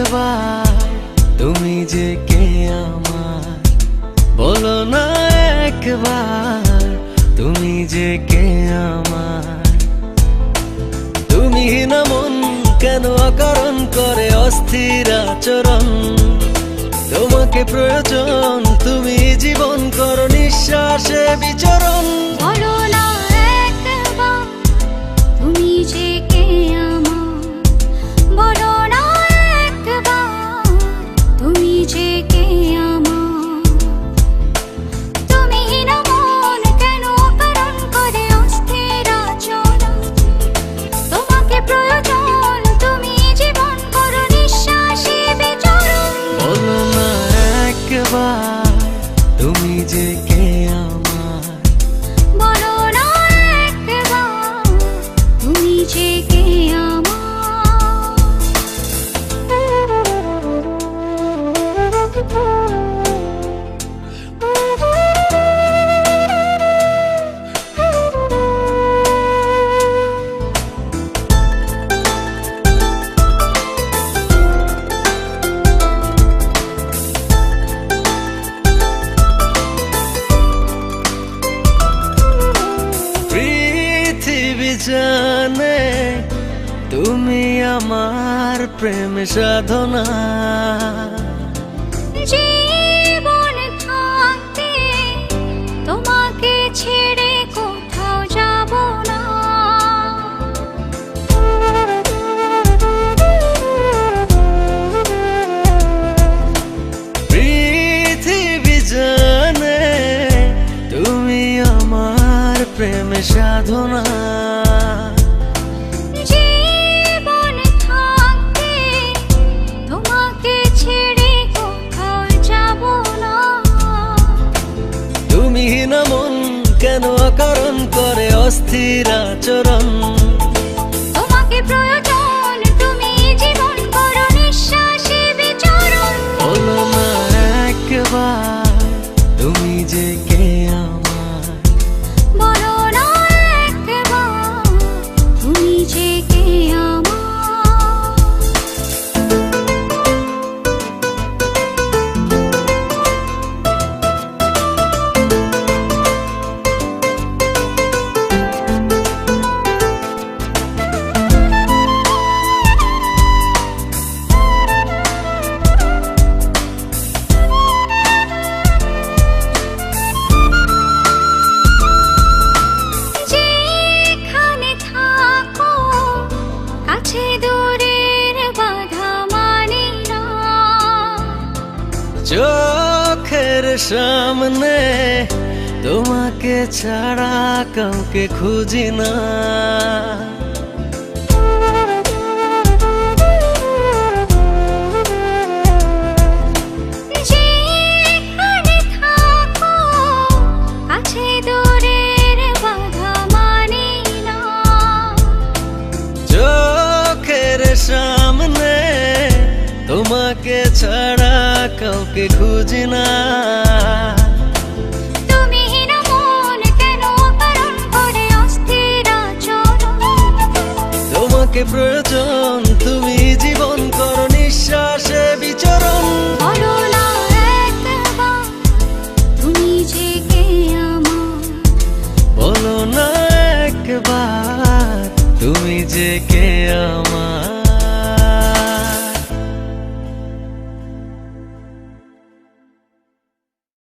শেষবার তুমি যে কে আমার, বলো না একবার। তুমি যে কে আমার, তুমি না মন কেন অকারণ করে অস্থির আচরণ? তোমাকে প্রয়োজন, তুমি জীবন করণ একবার তুমি যে কে আমার? বলো না একবার তুমি যে কে আমার জানে তুমি আমার প্রেম সাধনা জীবন থাকতে তোমাকে ছেড়ে কোথাও যাব না পৃথিবী জানে তুমি আমার প্রেম সাধনা করে অস্থির আচরণ। তোমাকে প্রয়োজন চোখের সামনে তোমাকে ছাড়া কাউকে খুঁজি না। তোমাকে ছাড়া কাউকে খুঁজি না। তোমাকে প্রয়োজন তুমি জীবন করো নিঃশ্বাসে বিচরণ। বলো না একবার তুমি যে কে আমার?